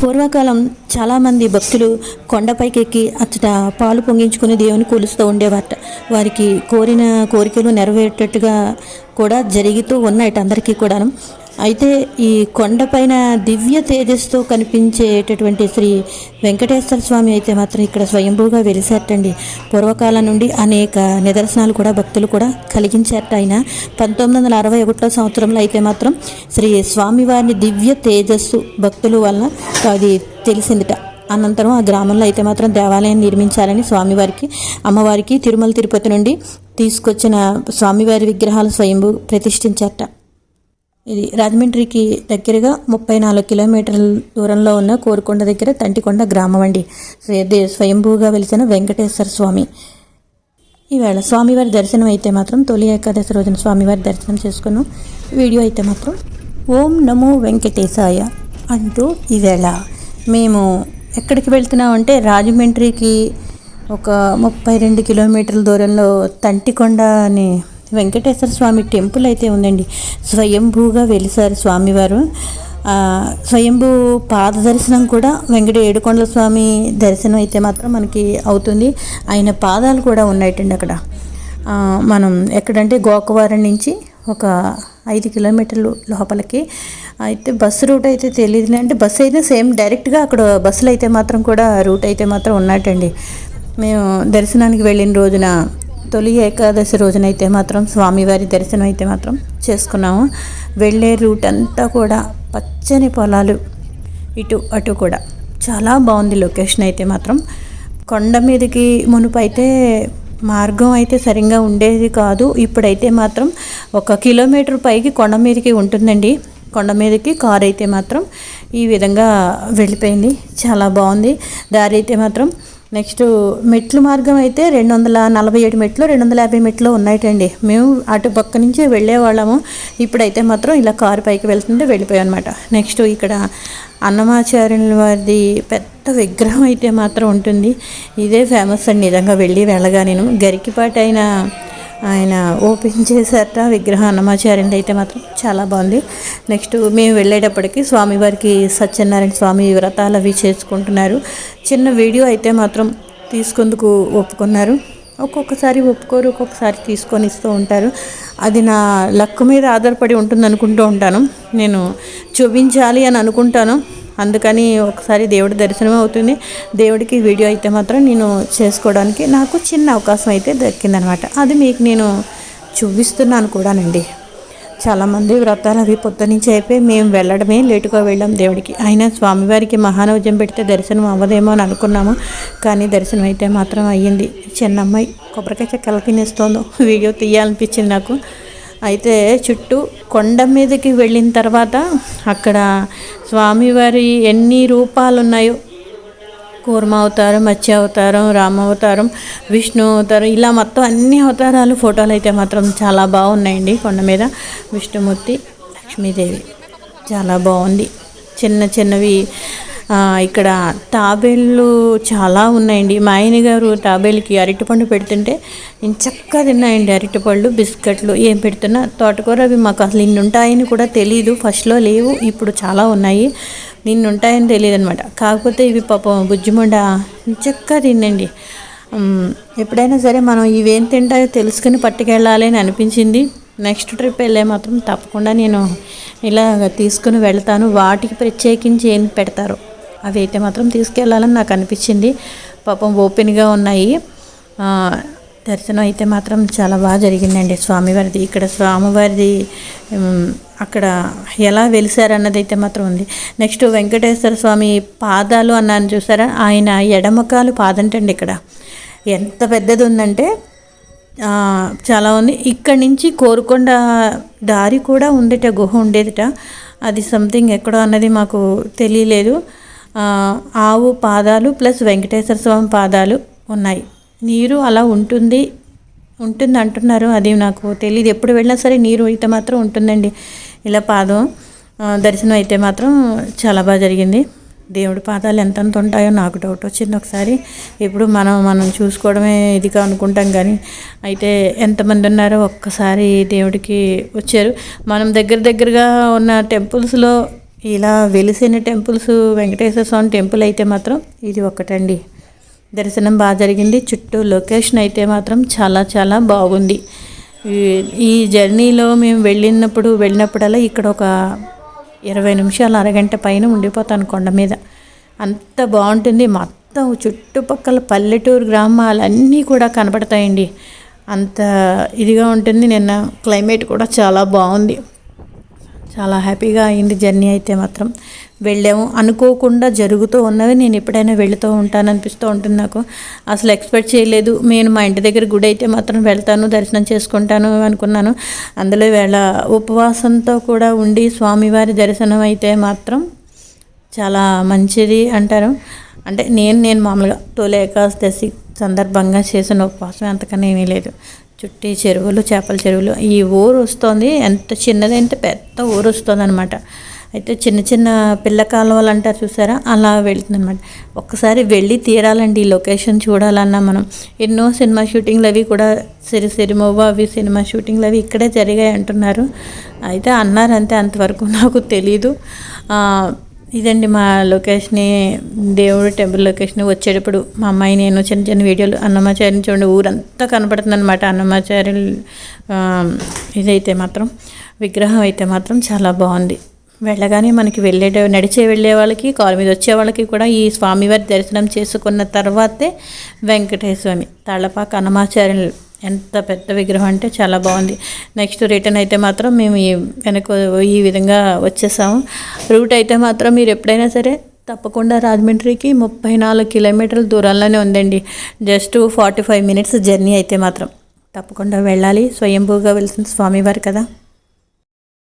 పూర్వకాలం చాలామంది భక్తులు కొండపైకి ఎక్కి అచ్చట పాలు పొంగించుకుని దేవుని కొలుస్తూ ఉండేవారట వారికి కోరిన కోరికలు నెరవేరేటట్టుగా కూడా జరుగుతూ ఉన్నాయట అందరికీ కూడాను. అయితే ఈ కొండపైన దివ్య తేజస్తో కనిపించేటటువంటి శ్రీ వెంకటేశ్వర స్వామి అయితే మాత్రం ఇక్కడ స్వయంభూగా వెలిసేటండి పూర్వకాలం నుండి అనేక నిదర్శనాలు కూడా భక్తులు కూడా కలిగించేట ఆయన. పంతొమ్మిది వందల అరవై ఒకటో సంవత్సరంలో అయితే మాత్రం శ్రీ స్వామివారిని దివ్య తేజస్సు భక్తుల వలన అది తెలిసిందిట. అనంతరం ఆ గ్రామంలో అయితే మాత్రం దేవాలయం నిర్మించాలని స్వామివారికి అమ్మవారికి తిరుమల తిరుపతి నుండి తీసుకొచ్చిన స్వామివారి విగ్రహాలు స్వయంభూ ప్రతిష్ఠించారట. ఇది రాజమండ్రికి దగ్గరగా ముప్పై నాలుగు కిలోమీటర్ల దూరంలో ఉన్న కోరుకొండ దగ్గర తంటికొండ గ్రామం అండి. స్వయంభూగా వెలిసిన వెంకటేశ్వర స్వామి. ఈవేళ స్వామివారి దర్శనం అయితే మాత్రం తొలి ఏకాదశి రోజున స్వామివారి దర్శనం చేసుకున్నాం. వీడియో అయితే మాత్రం ఓం నమో వెంకటేశాయ అంటూ ఈవేళ మేము ఎక్కడికి వెళ్తున్నాం అంటే రాజమండ్రికి ఒక ముప్పై రెండు కిలోమీటర్ల దూరంలో తంటికొండ అని వెంకటేశ్వర స్వామి టెంపుల్ అయితే ఉందండి. స్వయంభూగా వెలిసారు స్వామివారు. స్వయంభూ పాద దర్శనం కూడా వెంకట ఏడుకొండల స్వామి దర్శనం అయితే మాత్రం మనకి అవుతుంది. ఆయన పాదాలు కూడా ఉన్నాయటండి అక్కడ. మనం ఎక్కడంటే గోకవరం నుంచి ఒక ఐదు కిలోమీటర్లు లోపలికి. అయితే బస్సు రూట్ అయితే తెలియదు అంటే బస్సు అయితే సేమ్ డైరెక్ట్గా అక్కడ బస్సులు అయితే మాత్రం కూడా రూట్ అయితే మాత్రం ఉన్నట్టండి మేము దర్శనానికి వెళ్ళిన రోజున తొలి ఏకాదశి రోజునైతే మాత్రం స్వామివారి దర్శనం అయితే మాత్రం చేసుకున్నాము. వెళ్ళే రూట్ అంతా కూడా పచ్చని పొలాలు ఇటు అటు కూడా. చాలా బాగుంది లొకేషన్ అయితే మాత్రం. కొండ మీదకి మునుపు అయితే మార్గం అయితే సరిగ్గా ఉండేది కాదు. ఇప్పుడైతే మాత్రం ఒక కిలోమీటర్ పైకి కొండ మీదకి ఉంటుందండి. కొండ మీదకి కారు అయితే మాత్రం ఈ విధంగా వెళ్ళిపోయింది. చాలా బాగుంది. దారి అయితే మాత్రం నెక్స్ట్ మెట్లు మార్గం అయితే రెండు వందల నలభై ఏడు మెట్లు రెండు వందల యాభై మెట్లు ఉన్నాయటండి. మేము అటు పక్క నుంచే వెళ్ళేవాళ్ళము. ఇప్పుడైతే మాత్రం ఇలా కారు పైకి వెళ్తుంటే వెళ్ళిపోయాం అనమాట నెక్స్ట్ ఇక్కడ అన్నమాచార్యుల వారిది పెద్ద విగ్రహం అయితే మాత్రం ఉంటుంది. ఇదే ఫేమస్ అండి. నిజంగా వెళ్ళి వెళ్ళగా నేను గరికిపాటైన ఆయన ఓపెన్ చేశారట విగ్రహ అన్నమాచార్యులు అయితే మాత్రం చాలా బాగుంది. నెక్స్ట్ మేము వెళ్ళేటప్పటికి స్వామివారికి సత్యనారాయణ స్వామి వ్రతాలు అవి చేసుకుంటున్నారు. చిన్న వీడియో అయితే మాత్రం తీసుకుందుకు ఒప్పుకున్నారు. ఒక్కొక్కసారి ఒప్పుకోరు ఒక్కొక్కసారి తీసుకొని ఇస్తూ ఉంటారు. అది నా లక్ మీద ఆధారపడి ఉంటుంది అనుకుంటూ ఉంటాను. నేను చూపించాలి అని అనుకుంటాను. అందుకని ఒకసారి దేవుడి దర్శనం అవుతుంది. దేవుడికి వీడియో అయితే మాత్రం నేను చేసుకోవడానికి నాకు చిన్న అవకాశం అయితే దక్కిందనమాట. అది మీకు నేను చూపిస్తున్నాను కూడానండి. చాలామంది వ్రతాలు అవి పొద్దు నుంచి అయిపోయి మేము వెళ్ళడమే లేటుగా వెళ్ళాం దేవుడికి. అయినా స్వామివారికి మహానవజం పెడితే దర్శనం అవ్వదేమో అని అనుకున్నాము. కానీ దర్శనం అయితే మాత్రం అయ్యింది. చిన్న అమ్మాయి కొబ్బరికాయ చెక్కలు తినేస్తోందో వీడియో తీయాలనిపించింది నాకు. అయితే చుట్టూ కొండ మీదకి వెళ్ళిన తర్వాత అక్కడ స్వామివారి ఎన్ని రూపాలు ఉన్నాయో కూర్మ అవతారం మత్స్య అవతారం రామ అవతారం విష్ణు అవతారం ఇలా మొత్తం అన్ని అవతారాలు ఫోటోలు అయితే మాత్రం చాలా బాగున్నాయండి కొండ మీద. విష్ణుమూర్తి లక్ష్మీదేవి చాలా బాగుంది. చిన్న చిన్నవి ఇక్కడ తాబేళ్ళు చాలా ఉన్నాయండి. మా ఆయన గారు తాబేలుకి అరటిపండు పెడుతుంటే చక్కగా తిన్నాయండి అరటిపళ్ళు బిస్కెట్లు ఏం పెడుతున్నా. తోటకూర అవి మాకు అసలు ఇన్ని ఉంటాయని కూడా తెలియదు ఫస్ట్లో లేవు ఇప్పుడు చాలా ఉన్నాయి. నిన్ను ఉంటాయని తెలియదు అనమాట కాకపోతే ఇవి పాపం బుజ్జిమండ చక్కగా తినండి ఎప్పుడైనా సరే మనం ఇవేం తింటాయో తెలుసుకుని పట్టుకెళ్ళాలి అని అనిపించింది. నెక్స్ట్ ట్రిప్ వెళ్ళే మాత్రం తప్పకుండా నేను ఇలా తీసుకుని వెళ్తాను. వాటికి ప్రత్యేకించి ఏం పెడతారు? అవి అయితే మాత్రం తీసుకెళ్ళాలని నాకు అనిపించింది. పాపం ఓపెన్గా ఉన్నాయి. దర్శనం అయితే మాత్రం చాలా బాగా జరిగిందండి స్వామివారిది. ఇక్కడ స్వామివారిది అక్కడ ఎలా వెలిసారన్నది అయితే మాత్రం ఉంది. నెక్స్ట్ వెంకటేశ్వర స్వామి పాదాలు అన్నాను చూసారా? ఆయన ఎడమకాలు పాదంటండి ఇక్కడ. ఎంత పెద్దది ఉందంటే చాలా ఉంది. ఇక్కడి నుంచి కోరుకొండ దారి కూడా ఉండేట గుహ ఉండేదిట. అది సంథింగ్ ఎక్కడో అన్నది మాకు తెలియలేదు. ఆవు పాదాలు ప్లస్ వెంకటేశ్వర స్వామి పాదాలు ఉన్నాయి. నీరు అలా ఉంటుంది ఉంటుంది అంటున్నారు అది నాకు తెలియదు ఎప్పుడు వెళ్ళినా సరే నీరు అయితే మాత్రం ఉంటుందండి. ఇలా పాదం దర్శనం అయితే మాత్రం చాలా బాగా జరిగింది. దేవుడి పాదాలు ఎంతంత ఉంటాయో నాకు డౌట్ వచ్చింది ఒకసారి. ఇప్పుడు మనం మనం చూసుకోవడమే ఇదిగా అనుకుంటాం కానీ అయితే ఎంతమంది ఉన్నారో ఒక్కసారి దేవుడికి వచ్చారు. మనం దగ్గర దగ్గరగా ఉన్న టెంపుల్స్లో ఇలా వెలిసిన టెంపుల్స్ వెంకటేశ్వర స్వామి టెంపుల్ అయితే మాత్రం ఇది ఒకటండి దర్శనం బాగా జరిగింది. చుట్టూ లొకేషన్ అయితే మాత్రం చాలా చాలా బాగుంది. ఈ- ఈ జర్నీలో మేము వెళ్ళినప్పుడు వెళ్ళినప్పుడల్లా ఇక్కడ ఒక ఇరవై నిమిషాలు అరగంట పైన ఉండిపోతాను కొండ మీద. అంత బాగుంటుంది. మొత్తం చుట్టుపక్కల పల్లెటూరు గ్రామాలన్నీ కూడా కనపడతాయండి అంత ఇదిగా ఉంటుంది. నిన్న క్లైమేట్ కూడా చాలా బాగుంది. చాలా హ్యాపీగా అయింది జర్నీ అయితే మాత్రం. వెళ్ళాము. అనుకోకుండా జరుగుతూ ఉన్నవి నేను ఎప్పుడైనా వెళుతూ ఉంటాను అనిపిస్తూ ఉంటుంది నాకు. అసలు ఎక్స్పెక్ట్ చేయలేదు. నేను మా ఇంటి దగ్గర గుడి అయితే మాత్రం వెళ్తాను దర్శనం చేసుకుంటాను అనుకున్నాను. అందులో వేళ ఉపవాసంతో కూడా ఉండి స్వామివారి దర్శనం అయితే మాత్రం చాలా మంచిది అంటారు. అంటే నేను నేను మామూలుగా తొలి ఏకాదశి సందర్భంగా చేసిన ఉపవాసం అంతకన్నా ఏమీ లేదు. చుట్టి చెరువులు చేపల చెరువులు ఈ ఊరు వస్తుంది. ఎంత చిన్నదంటే పెద్ద ఊరు వస్తుంది అనమాట అయితే చిన్న చిన్న పిల్ల కాలువలు అంటారు చూసారా? అలా వెళ్తుందనమాట ఒక్కసారి వెళ్ళి తీరాలండి ఈ లొకేషన్ చూడాలన్నా మనం. ఎన్నో సినిమా షూటింగ్లు అవి కూడా సిరి సిరిమవ్వ అవి సినిమా షూటింగ్లు అవి ఇక్కడే జరిగాయి అంటున్నారు. అయితే అన్నారు అంతే అంతవరకు నాకు తెలీదు. ఇదండి మా లొకేషన్ని దేవుడు టెంపుల్ లొకేషన్ వచ్చేటప్పుడు మా అమ్మాయి నేను చిన్న చిన్న వీడియోలు అన్నమాచార్యని చూడండి ఊరంతా కనపడుతుంది అనమాట అన్నమాచార్య ఇదైతే మాత్రం విగ్రహం అయితే మాత్రం చాలా బాగుంది. వెళ్ళగానే మనకి వెళ్ళే నడిచే వెళ్ళే వాళ్ళకి కాలు మీద వచ్చే వాళ్ళకి కూడా ఈ స్వామివారి దర్శనం చేసుకున్న తర్వాతే వెంకటేశ్వర స్వామి. తాళపాక అన్నమాచార్యులు ఎంత పెద్ద విగ్రహం అంటే చాలా బాగుంది. నెక్స్ట్ రిటర్న్ అయితే మాత్రం మేము ఈ వెనక ఈ విధంగా వచ్చేసాము. రూట్ అయితే మాత్రం మీరు ఎప్పుడైనా సరే తప్పకుండా రాజమండ్రికి ముప్పై నాలుగు కిలోమీటర్ల దూరంలోనే ఉందండి. Just forty five minutes journey అయితే మాత్రం. తప్పకుండా వెళ్ళాలి. స్వయంభూగా వెళ్తుంది స్వామివారు కదా.